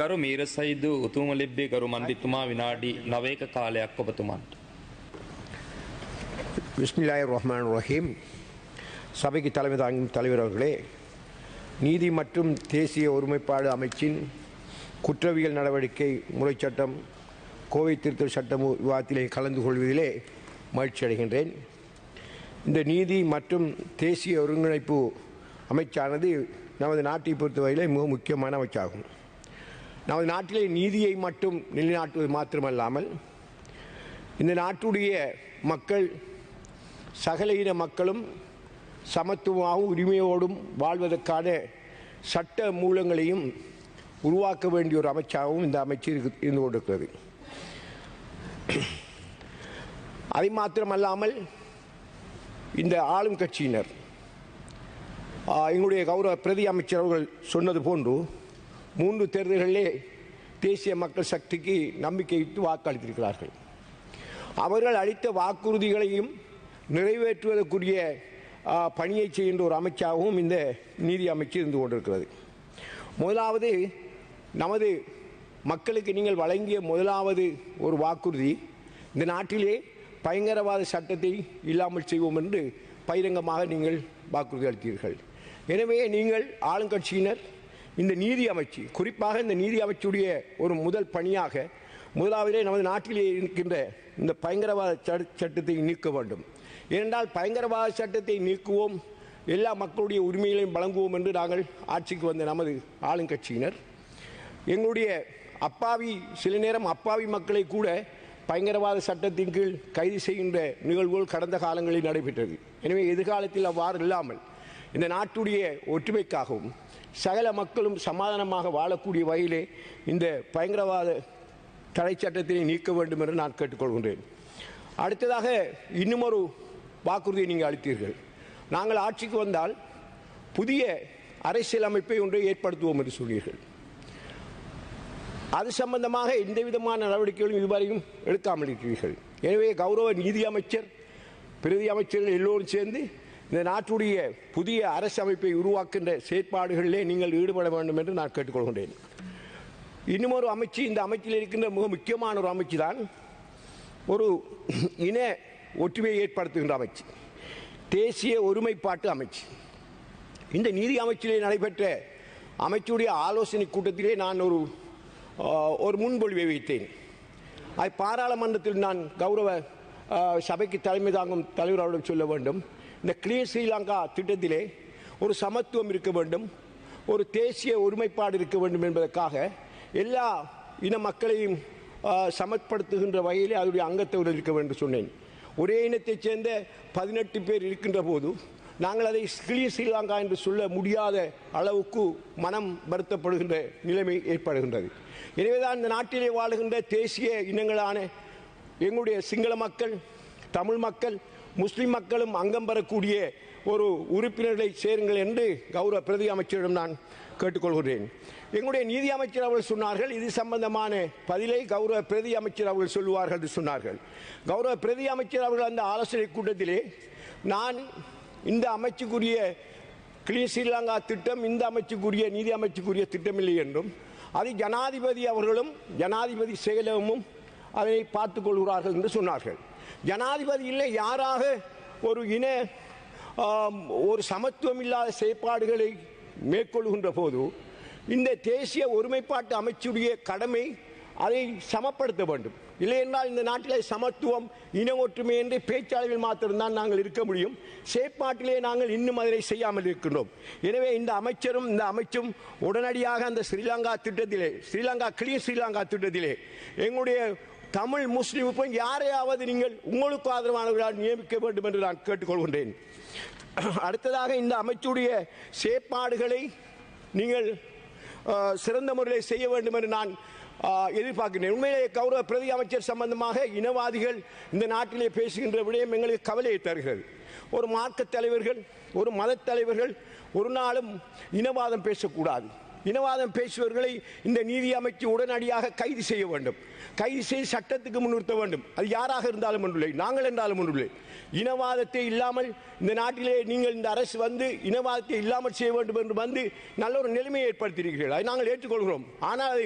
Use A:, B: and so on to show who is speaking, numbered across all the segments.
A: ගරු මීර සයිදු උතුම ලිබ්බේ ගරු මන්දිතුමා විනාඩි නවයක කාලයක් ඔබතුමන්ට.
B: பிஸ்மில்லாஹிர் ரஹ்மான் ரஹீம் சபைக்கு தலைமை தாங்கும் தலைவர் அவர்களே நீதி மற்றும் தேசிய ஒருமைப்பாடு அமைச்சின் குற்றவியல் நடவடிக்கை முறைச் சட்டம் கோவை திருத்த சட்டம் விவாதத்திலே கலந்து கொள்வதிலே மகிழ்ச்சி அடைகின்றேன் இந்த நீதி மற்றும் தேசிய ஒருங்கிணைப்பு அமைச்சானது நமது நாட்டை பொறுத்தவரையிலே மிக முக்கியமான அமைச்சாகும் நமது நாட்டிலே நீதியை மட்டும் நிலைநாட்டுவது மாத்திரமல்லாமல் இந்த நாட்டுடைய மக்கள் சகல இன மக்களும் சமத்துவமாகவும் உரிமையோடும் வாழ்வதற்கான சட்ட மூலங்களையும் உருவாக்க வேண்டிய ஒரு அமைச்சாகவும் இந்த அமைச்சு இருந்து கொண்டிருக்கிறது. அதை மாத்திரமல்லாமல் இந்த ஆளும் கட்சியினர் எங்களுடைய கௌரவ பிரதி அமைச்சர் அவர்கள் சொன்னது போன்று மூன்று தேர்தல்களிலே தேசிய மக்கள் சக்திக்கு நம்பிக்கை வாக்களித்திருக்கிறார்கள். அவர்கள் அளித்த வாக்குறுதிகளையும் நிறைவேற்றுவதற்குரிய பணியை செய்கின்ற ஒரு அமைச்சாகவும் இந்த நீதி அமைச்சு இருந்து கொண்டிருக்கிறது. முதலாவது நமது மக்களுக்கு நீங்கள் வழங்கிய முதலாவது ஒரு வாக்குறுதி இந்த நாட்டிலே பயங்கரவாத சட்டத்தை இல்லாமல் செய்வோம் என்று பகிரங்கமாக நீங்கள் வாக்குறுதி அளித்தீர்கள். எனவே நீங்கள் ஆளுங்கட்சியினர் இந்த நீதி அமைச்சு குறிப்பாக இந்த நீதி அமைச்சுடைய ஒரு முதல் பணியாக முதலாவதே நமது நாட்டிலே இருக்கின்ற இந்த பயங்கரவாத சட்ட- சட்டத்தை நீக்க வேண்டும். ஏனென்றால் பயங்கரவாத சட்டத்தை நீக்குவோம் எல்லா மக்களுடைய உரிமைகளையும் வழங்குவோம் என்று நாங்கள் ஆட்சிக்கு வந்த நமது ஆளுங்கட்சியினர். எங்களுடைய அப்பாவி சில நேரம் அப்பாவி மக்களை கூட பயங்கரவாத சட்டத்தின் கீழ் கைது செய்கின்ற நிகழ்வுகள் கடந்த காலங்களில் நடைபெற்றது. எனவே எதிர்காலத்தில் அவ்வாறு இல்லாமல் இந்த நாட்டுடைய ஒற்றுமைக்காகவும் சகல மக்களும் சமாதானமாக வாழக்கூடிய வகையிலே இந்த பயங்கரவாத தடை சட்டத்தினை நீக்க வேண்டும் என்று நான் கேட்டுக்கொள்கின்றேன். அடுத்ததாக இன்னுமொரு வாக்குறுதியை நீங்கள் அளித்தீர்கள். நாங்கள் ஆட்சிக்கு வந்தால் புதிய அரசியலமைப்பை ஒன்றை ஏற்படுத்துவோம் என்று சொன்னீர்கள். அது சம்பந்தமாக எந்த விதமான நடவடிக்கைகளும் இதுவரையும் எடுக்காமல் இருக்கிறீர்கள். எனவே கௌரவ நீதி அமைச்சர் பிரதி அமைச்சர்கள் எல்லோரும் சேர்ந்து இந்த நாட்டுடைய புதிய அரசு அமைப்பை உருவாக்கின்ற செயற்பாடுகளிலே நீங்கள் ஈடுபட வேண்டும் என்று நான் கேட்டுக்கொள்கின்றேன். இன்னுமொரு அமைச்சு இந்த அமைச்சில் இருக்கின்ற மிக முக்கியமான ஒரு அமைச்சு தான் ஒரு இன ஒற்றுமையை ஏற்படுத்துகின்ற அமைச்சு. தேசிய ஒருமைப்பாட்டு அமைச்சு. இந்த நீதி அமைச்சிலே நடைபெற்ற அமைச்சுடைய ஆலோசனை கூட்டத்திலே நான் ஒரு ஒரு முன்மொழிவை வைத்தேன். அது பாராளுமன்றத்தில் நான் கௌரவ சபைக்கு தலைமை தாங்கும் தலைவர் அவர்களுக்கு சொல்ல வேண்டும். இந்த கிளீன் ஸ்ரீலங்கா திட்டத்திலே ஒரு சமத்துவம் இருக்க வேண்டும் ஒரு தேசிய ஒருமைப்பாடு இருக்க வேண்டும் என்பதற்காக எல்லா இன மக்களையும் சமப்படுத்துகின்ற வகையிலே அதனுடைய அங்கத்தவர்கள் இருக்க வேண்டும் சொன்னேன். ஒரே இனத்தைச் சேர்ந்த பதினெட்டு பேர் இருக்கின்ற போது நாங்கள் அதை கிளீன் ஸ்ரீலங்கா என்று சொல்ல முடியாத அளவுக்கு மனம் வருத்தப்படுகின்ற நிலைமை ஏற்படுகின்றது. எனவேதான் இந்த நாட்டிலே வாழுகின்ற தேசிய இனங்களான எங்களுடைய சிங்கள மக்கள் தமிழ் மக்கள் முஸ்லிம் மக்களும் அங்கம் பெறக்கூடிய ஒரு உறுப்பினர்களை சேருங்கள் என்று கௌரவ பிரதி அமைச்சரிடம் நான் கேட்டுக்கொள்கிறேன். எங்களுடைய நீதி அமைச்சர் அவர்கள் சொன்னார்கள் இது சம்பந்தமான பதிலை கௌரவ பிரதி அமைச்சர் அவர்கள் சொல்லுவார்கள் என்று சொன்னார்கள். கௌரவ பிரதி அமைச்சர் அவர்கள் அந்த ஆலோசனை கூட்டத்திலே நான் இந்த அமைச்சுக்குரிய கிளீன் ஸ்ரீலங்கா திட்டம் இந்த அமைச்சுக்குரிய நீதி அமைச்சுக்குரிய திட்டமில்லை என்றும் அது ஜனாதிபதி அவர்களும் ஜனாதிபதி செயலகமும் அதை பார்த்துக் கொள்கிறார்கள் என்று சொன்னார்கள். ஜனாதிபதி இல்லை யாராக ஒரு இன ஒரு சமத்துவம் இல்லாத செயற்பாடுகளை மேற்கொள்கின்ற போது இந்த தேசிய ஒருமைப்பாட்டு அமைச்சுடைய கடமை அதை சமப்படுத்த வேண்டும். இல்லையென்றால் இந்த நாட்டிலே சமத்துவம் இன ஒற்றுமை என்று பேச்சாளர்கள் மாத்திரம்தான் நாங்கள் இருக்க முடியும். சேப்பாட்டிலே நாங்கள் இன்னும் அதனை செய்யாமல் இருக்கின்றோம். எனவே இந்த அமைச்சரும் இந்த அமைச்சும் உடனடியாக அந்த ஸ்ரீலங்கா திட்டத்திலே ஸ்ரீலங்கா கிளீன் ஸ்ரீலங்கா திட்டத்திலே எங்களுடைய தமிழ் முஸ்லிமுக்கும் யாரையாவது நீங்கள் உங்களுக்கு ஆதரவானவர்களால் நியமிக்க வேண்டும் என்று நான் கேட்டுக்கொள்கின்றேன். அடுத்ததாக இந்த அமைச்சுடைய செயற்பாடுகளை நீங்கள் சிறந்த முறையில் செய்ய வேண்டும் என்று நான் எதிர்பார்க்கின்றேன் உண்மையிலே கௌரவ பிரதி அமைச்சர் சம்பந்தமாக இனவாதிகள் இந்த நாட்டிலே பேசுகின்ற விடயம் எங்களுக்கு கவலையை தருகிறது. ஒரு மார்க்க தலைவர்கள் ஒரு மத தலைவர்கள் ஒரு நாளும் இனவாதம் பேசக்கூடாது. இனவாதம் பேசுபவர்களை இந்த நீதி அமைச்சு உடனடியாக கைது செய்ய வேண்டும். கைது செய்து சட்டத்துக்கு முன்னிறுத்த வேண்டும். அது யாராக இருந்தாலும் ஒன்றில்லை நாங்கள் என்றாலும் ஒன்றில்லை இனவாதத்தை இல்லாமல் இந்த நாட்டிலே நீங்கள் இந்த அரசு வந்து இனவாதத்தை இல்லாமல் செய்ய வேண்டும் என்று வந்து நல்ல ஒரு நிலைமையை ஏற்படுத்தியிருக்கிறீர்கள். அதை நாங்கள் ஏற்றுக்கொள்கிறோம். ஆனால் அதை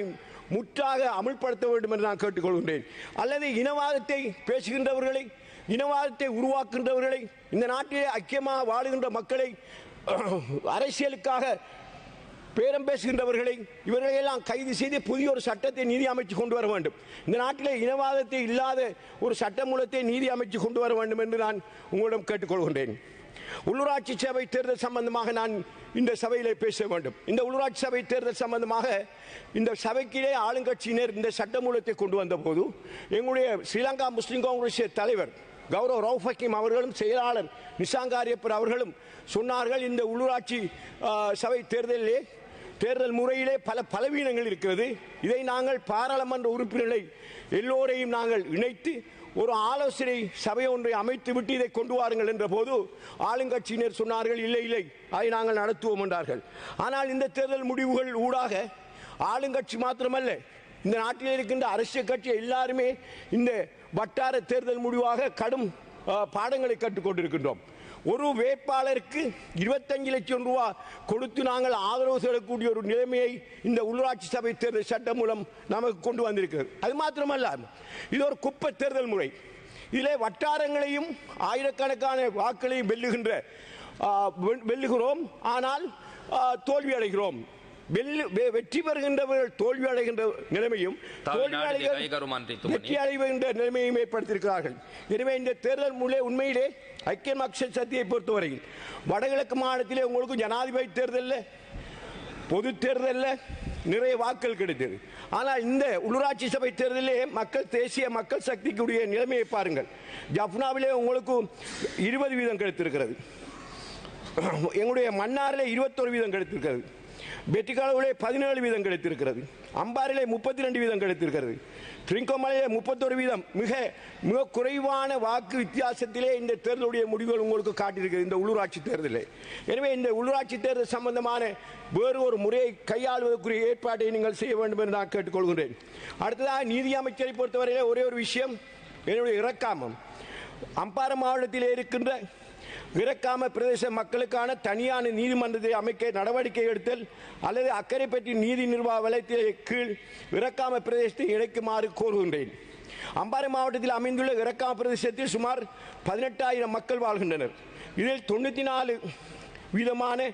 B: முற்றாக அமுல்படுத்த வேண்டும் என்று நான் கேட்டுக்கொள்கின்றேன். அல்லது இனவாதத்தை பேசுகின்றவர்களை இனவாதத்தை உருவாக்குகின்றவர்களை இந்த நாட்டிலே ஐக்கியமாக வாழுகின்ற மக்களை அரசியலுக்காக பேரம் பேசுகின்றவர்களை இவர்களையெல்லாம் கைது செய்து புதிய ஒரு சட்டத்தை நீதி அமைச்சு கொண்டு வர வேண்டும். இந்த நாட்டிலே இனவாதத்தை இல்லாத ஒரு சட்டமூலத்தை நீதி அமைச்சு கொண்டு வர வேண்டும் என்று நான் உங்களிடம் கேட்டுக்கொள்கின்றேன். உள்ளூராட்சி சபை தேர்தல் சம்பந்தமாக நான் இந்த சபையிலே பேச வேண்டும். இந்த உள்ளூராட்சி சபை தேர்தல் சம்பந்தமாக இந்த சபைக்கிலே ஆளுங்கட்சியினர் இந்த சட்டமூலத்தை கொண்டு வந்த போது எங்களுடைய ஸ்ரீலங்கா முஸ்லீம் காங்கிரஸ் தலைவர் கௌரவ் ரவுஃப் ஹக்கீம் அவர்களும் செயலாளர் நிசாங்காரியப்பர் அவர்களும் சொன்னார்கள் இந்த உள்ளூராட்சி சபை தேர்தலிலே தேர்தல் முறையிலே பல பலவீனங்கள் இருக்கிறது. இதை நாங்கள் பாராளுமன்ற உறுப்பினர்களை எல்லோரையும் நாங்கள் இணைத்து ஒரு ஆலோசனை சபை ஒன்றை அமைத்து விட்டு இதை கொண்டு வாருங்கள் என்ற போது ஆளுங்கட்சியினர் சொன்னார்கள் இல்லை இல்லை அதை நாங்கள் நடத்துவோம் என்றார்கள். ஆனால் இந்த தேர்தல் முடிவுகள் ஊடாக ஆளுங்கட்சி மாத்திரமல்ல இந்த நாட்டில் இருக்கின்ற அரசியல் கட்சி எல்லாருமே இந்த வட்டார தேர்தல் முடிவாக கடும் பாடங்களை கற்றுக்கொண்டிருக்கின்றோம் ஒரு வேட்பாளருக்கு இருபத்தஞ்சு லட்சம் ரூபா கொடுத்து நாங்கள் ஆதரவு செல்லக்கூடிய ஒரு நிலைமையை இந்த உள்ளாட்சி சபை தேர்தல் சட்டம் மூலம் நமக்கு கொண்டு வந்திருக்கிறது. அது மாத்திரமல்ல இது ஒரு குப்பை தேர்தல் முறை. இதிலே வட்டாரங்களையும் ஆயிரக்கணக்கான வாக்குகளையும் வெல்லுகின்ற வெ- வெல்லுகிறோம். ஆனால் தோல்வி அடைகிறோம். வெற்றி பெறுகின்றவர்கள் தோல்வி அடைகின்ற நிலைமையும் வெற்றி அடைகின்ற நிலைமையும் ஏற்படுத்தியிருக்கிறார்கள். எனவே இந்த தேர்தல் மூலே உண்மையிலே ஐக்கிய மக்கள் சக்தியை பொறுத்தவரையில் வடகிழக்கு மாநிலத்திலே உங்களுக்கு ஜனாதிபதி தேர்தலில் பொது தேர்தலில் நிறைய வாக்கள் கிடைத்தது. ஆனால் இந்த உள்ளூராட்சி சபை தேர்தலிலே மக்கள் தேசிய மக்கள் சக்திக்குரிய நிலைமையை பாருங்கள். ஜப்னாவிலே உங்களுக்கும் இருபது வீதம் கிடைத்திருக்கிறது. எங்களுடைய மன்னாரில் இருபத்தொரு வீதம் கிடைத்திருக்கிறது. வெற்றிக்காலவிலே பதினேழு வீதம் கிடைத்திருக்கிறது. அம்பாரிலே முப்பத்தி ரெண்டு வீதம் கிடைத்திருக்கிறது. திருங்கோமலையிலே முப்பத்தொரு வீதம். மிக மிக குறைவான வாக்கு வித்தியாசத்திலே இந்த தேர்தலுடைய முடிவுகள் உங்களுக்கு காட்டியிருக்கிறது இந்த உள்ளூராட்சி தேர்தலில் எனவே இந்த உள்ளூராட்சி தேர்தல் சம்பந்தமான வேறு ஒரு முறையை கையாளுவதற்குரிய ஏற்பாட்டை நீங்கள் செய்ய வேண்டும் என்று நான் கேட்டுக்கொள்கிறேன் அடுத்ததாக நீதி அமைச்சரை பொறுத்தவரையிலே ஒரே ஒரு விஷயம் என்னுடைய இறக்காமம் அம்பாறை மாவட்டத்திலே இருக்கின்ற விரக்காம பிரதேச மக்களுக்கான தனியான நீதிமன்றத்தை அமைக்க நடவடிக்கை எடுத்தல் அல்லது அக்கரைப்பற்றி நீதி நிர்வாக வலயத்திலே கீழ் விரக்காம பிரதேசத்தை இணைக்குமாறு கோருகின்றேன். அம்பாறை மாவட்டத்தில் அமைந்துள்ள விரக்காம பிரதேசத்தில் சுமார் பதினெட்டாயிரம் மக்கள் வாழ்கின்றனர். இதில் தொண்ணூற்றி நாலு வீதமான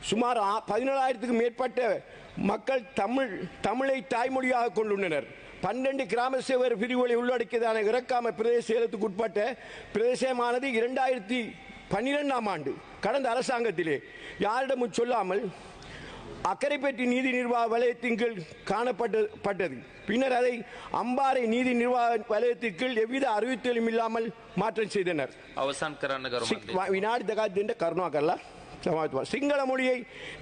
B: சுமார் ஆ- பதினேழாயிரத்துக்கும் மேற்பட்ட மக்கள் தமிழ் தமிழை தாய்மொழியாக கொண்டுள்ளனர். பன்னெண்டு கிராம சேவர் பிரிவுகளை உள்ளடக்கியதான இறக்காம பிரதேச உட்பட்ட பிரதேசமானது இரண்டாயிரத்தி பன்னிரெண்டாம் ஆண்டு கடந்த அரசாங்கத்திலே யாரிடமும் சொல்லாமல் அக்கரைப்பட்டி நீதி நிர்வாக வலயத்தின் கீழ் காணப்பட்டது பின்னர் அதை அம்பாறை நீதி நிர்வாக வலயத்தின் கீழ் எவ்வித அறிவித்தலும் இல்லாமல் மாற்றம் செய்தனர். அவசான் வினாடி தகாத்தின் கருணாகர்லா கல்லா சிங்கள மொழியை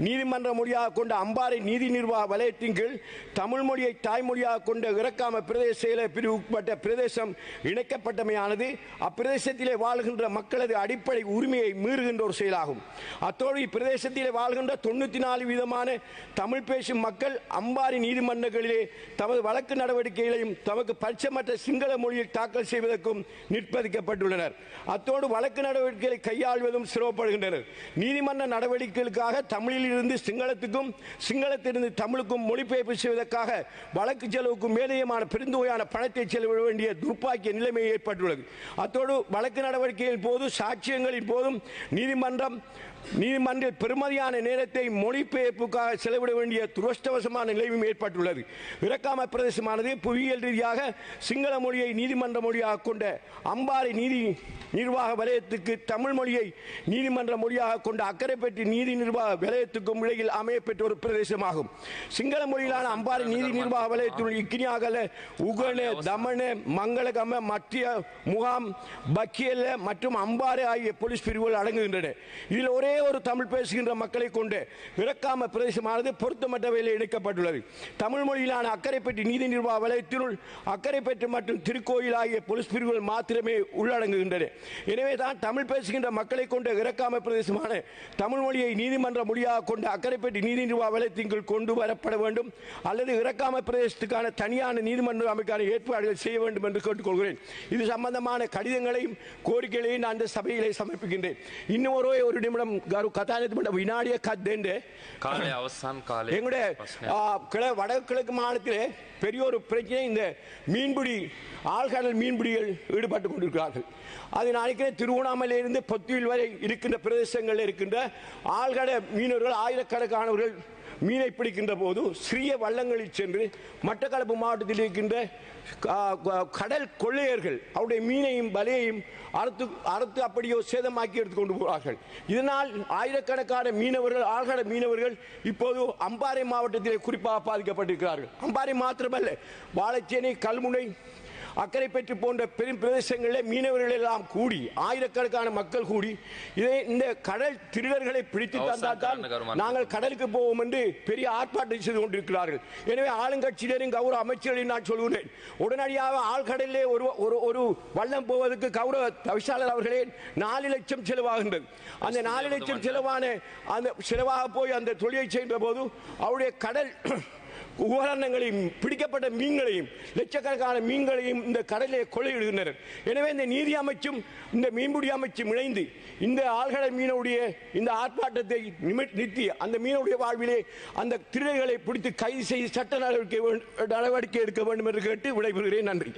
B: நீதிமன்ற மொழியாக கொண்ட அம்பாறை நீதி நிர்வாக வலயத்தின் கீழ் தமிழ் மொழியை தாய்மொழியாக கொண்ட இறக்காம பிரதேச செயலர் பிரிவு உட்பட்ட பிரதேசம் இணைக்கப்பட்டமையானது அப்பிரதேசத்திலே வாழ்கின்ற மக்களது அடிப்படை உரிமையை மீறுகின்ற ஒரு செயலாகும். அத்தோடு இப்பிரதேசத்திலே வாழ்கின்ற தொண்ணூற்றி நாலு வீதமான தமிழ் பேசும் மக்கள் அம்பாறை நீதிமன்றங்களிலே தமது வழக்கு நடவடிக்கைகளையும் தமக்கு பட்சமற்ற சிங்கள மொழியில் தாக்கல் செய்வதற்கும் நிர்பதிக்கப்பட்டுள்ளனர் அத்தோடு வழக்கு நடவடிக்கைகளை கையாள்வதும் சிரமப்படுகின்றனர். நீதிமன்ற நடவடிக்கைகளுக்காக தமிழில் இருந்து சிங்களத்துக்கும் சிங்களத்திலிருந்து தமிழுக்கும் மொழிபெயர்ப்பு செய்வதற்காக வழக்கு செலவுக்கு மேலயமான பெருந்தொகையான பணத்தை செலவிட வேண்டிய துர்ப்பாக்கிய நிலைமை ஏற்பட்டுள்ளது. அத்தோடு வழக்கு நடவடிக்கையின் போது சாட்சியங்களின் போதும் நீதிமன்றம் நீதிமன்ற பெருமதியான நேரத்தை மொழிபெயர்ப்புக்காக செலவிட வேண்டிய துரஷ்டவசமான நிலையும் ஏற்பட்டுள்ளது. இறக்காம பிரதேசமானது புவியியல் ரீதியாக சிங்கள மொழியை நீதிமன்ற மொழியாக கொண்ட அம்பாறை நீதி நிர்வாக வலயத்துக்கு தமிழ் மொழியை நீதிமன்ற மொழியாக கொண்ட அக்கரைப்பட்டி நீதி நிர்வாக வலயத்துக்கும் இடையில் அமையப்பெற்ற ஒரு பிரதேசமாகும். சிங்கள மொழியிலான அம்பாறை நீதி நிர்வாக வலயத்துள் இக்கினியாகல உகன தமன மங்களகம மத்திய முகாம் பக்கியல்ல மற்றும் அம்பாறை ஆகிய போலீஸ் பிரிவுகள் அடங்குகின்றன. இதில் ஒரே ஒரே ஒரு தமிழ் பேசுகின்ற மக்களை கொண்டு இறக்காம பிரதேசமானது பொருத்தமற்ற வேலை இணைக்கப்பட்டுள்ளது. தமிழ் மொழியிலான அக்கரைப்பட்டி நீதி நிர்வாக வலயத்தினுள் அக்கறைப்பட்டு மற்றும் திருக்கோயில் ஆகிய போலீஸ் பிரிவுகள் மாத்திரமே உள்ளடங்குகின்றன. எனவே தான் தமிழ் பேசுகின்ற மக்களை கொண்ட இறக்காம பிரதேசமான தமிழ் மொழியை நீதிமன்ற மொழியாக கொண்ட அக்கரைப்பட்டி நீதி நிர்வாக வலயத்தின் கொண்டு வரப்பட வேண்டும். அல்லது இறக்காம பிரதேசத்துக்கான தனியான நீதிமன்ற அமைக்கான ஏற்பாடுகள் செய்ய வேண்டும் என்று கேட்டுக்கொள்கிறேன். இது சம்பந்தமான கடிதங்களையும் கோரிக்கைகளையும் நான் அந்த சபையிலே சமர்ப்பிக்கின்றேன். இன்னும் ஒரு நிமிடம் கரு கதாநிதி வினாடிய கத்தேண்டு
A: කාලය අවසන් කාලය
B: எங்களுடைய ஆ, கிழ வடகிழக்கு மாநிலத்திலே பெரிய ஒரு பிரச்சனை இந்த மீன்பிடி ஆழ்கடல் மீன்பிடிகள் ஈடுபட்டு கொண்டிருக்கிறார்கள் அது நினைக்கிறேன் திருவண்ணாமலையிலிருந்து பொத்தியில் வரை இருக்கின்ற பிரதேசங்களில் இருக்கின்ற ஆழ்கடல் மீனவர்கள் ஆயிரக்கணக்கானவர்கள் மீனை பிடிக்கின்ற போது சிறிய வள்ளங்களில் சென்று மட்டக்களப்பு மாவட்டத்தில் இருக்கின்ற கடல் கொள்ளையர்கள் அவருடைய மீனையும் வலையையும் அறுத்து அறுத்து அப்படியோ சேதமாக்கி எடுத்து கொண்டு போகிறார்கள் இதனால் ஆயிரக்கணக்கான மீனவர்கள் ஆழ்கட மீனவர்கள் இப்போது அம்பாறை மாவட்டத்திலே குறிப்பாக பாதிக்கப்பட்டிருக்கிறார்கள். அம்பாறை மாத்திரமல்ல வாழைச்சேனை கல்முனை அக்கரைப்பற்று போன்ற பெரும் பிரதேசங்களில் மீனவர்கள் எல்லாம் கூடி ஆயிரக்கணக்கான மக்கள் கூடி இதை இந்த கடல் திருடர்களை பிடித்து தந்தால் தான். நாங்கள் கடலுக்கு போவோம் என்று பெரிய ஆர்ப்பாட்டம் செய்து கொண்டிருக்கிறார்கள். எனவே ஆளுங்கட்சியினரும் கௌரவ அமைச்சர்களையும் நான் சொல்கிறேன். உடனடியாக ஆழ்கடலிலே ஒரு ஒரு ஒரு வள்ளம் போவதற்கு கௌரவ தவிசாளர் அவர்களே நாலு லட்சம் செலவாகின்றது. அந்த நாலு லட்சம் செலவான அந்த செலவாக போய் அந்த தொழிலை செய்கின்ற போது அவருடைய கடல் உபகரணங்களையும் பிடிக்கப்பட்ட மீன்களையும் லட்சக்கணக்கான மீன்களையும் இந்த கடலிலே கொள்ளையிடுகின்றனர். எனவே இந்த நீதி அமைச்சும் இந்த மீன்பிடி அமைச்சும் இணைந்து இந்த ஆழ்கடை மீனுடைய இந்த ஆர்ப்பாட்டத்தை நிறுத்தி அந்த மீனுடைய வாழ்விலே அந்த திருடர்களை பிடித்து கைது செய்து சட்ட நடவடிக்கை நடவடிக்கை எடுக்க வேண்டும் என்று கேட்டு விடைபெறுகிறேன். நன்றி.